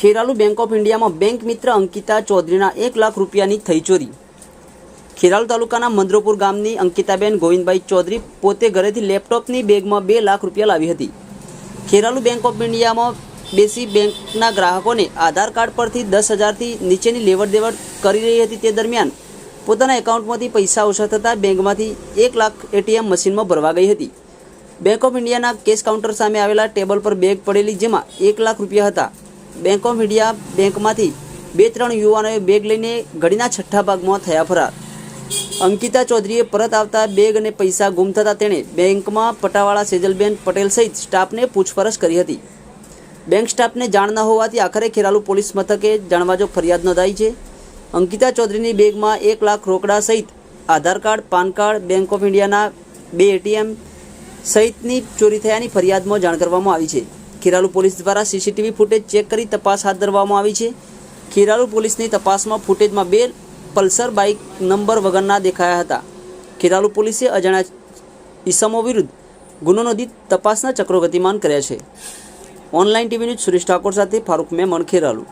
Kheralu bank of ઇન્ડિયામાં bank મિત્ર અંકિતા ચૌધરીના એક લાખ રૂપિયાની થઈ ચોરી. ખેરાલુ તાલુકાના મંદ્રોપુર ગામની અંકિતાબેન ગોવિંદભાઈ ચૌધરી પોતે ઘરેથી લેપટોપની બેગમાં બે લાખ રૂપિયા લાવી હતી. ખેરાલુ બેંક ઓફ ઇન્ડિયામાં બેસી બેંકના ગ્રાહકોને આધાર કાર્ડ પરથી દસ હજારથી નીચેની લેવડ દેવડ કરી રહી હતી તે દરમિયાન પોતાના એકાઉન્ટમાંથી પૈસા ઓછા થતાં બેંકમાંથી એક લાખ એટીએમ મશીનમાં ભરવા ગઈ હતી. બેંક ઓફ ઇન્ડિયાના કેશ કાઉન્ટર સામે આવેલા ટેબલ પર બેગ પડેલી જેમાં એક લાખ રૂપિયા હતા. બેંક ઓફ ઇન્ડિયા બેંકમાંથી બે ત્રણ યુવાનોએ બેગ લઈને ઘડીના છઠ્ઠા ભાગમાં થયા ફરાર. અંકિતા ચૌધરીએ પરત આવતા બેગ અને પૈસા ગુમ થતાં તેણે બેંકમાં પટાવાળા સેજલબેન પટેલ સહિત સ્ટાફને પૂછપરછ કરી હતી. બેંક સ્ટાફને જાણ ન હોવાથી આખરે ખેરાલુ પોલીસ મથકે જાણવાજો ફરિયાદ નોંધાઈ છે. અંકિતા ચૌધરીની બેગમાં એક લાખ રોકડા સહિત Aadhaar card, PAN card bank of ઇન્ડિયાના બે એટીએમ સહિતની ચોરી થયાની ફરિયાદમાં જાણ કરવામાં આવી છે. ખેરાલુ પોલીસ દ્વારા સીસીટીવી ફૂટેજ ચેક કરી તપાસ હાથ ધરવામાં આવી છે. ખેરાલુ પોલીસની તપાસમાં ફૂટેજમાં બે પલ્સર બાઇક નંબર વગરના દેખાયા હતા. ખેરાલુ પોલીસે અજાણ્યા ઈસમો વિરુદ્ધ ગુનો નોંધી તપાસના ચક્રો ગતિમાન કર્યા છે. Online TV news Suresh Thakor સાથે ફારૂક મેમણ ખેરાલુ.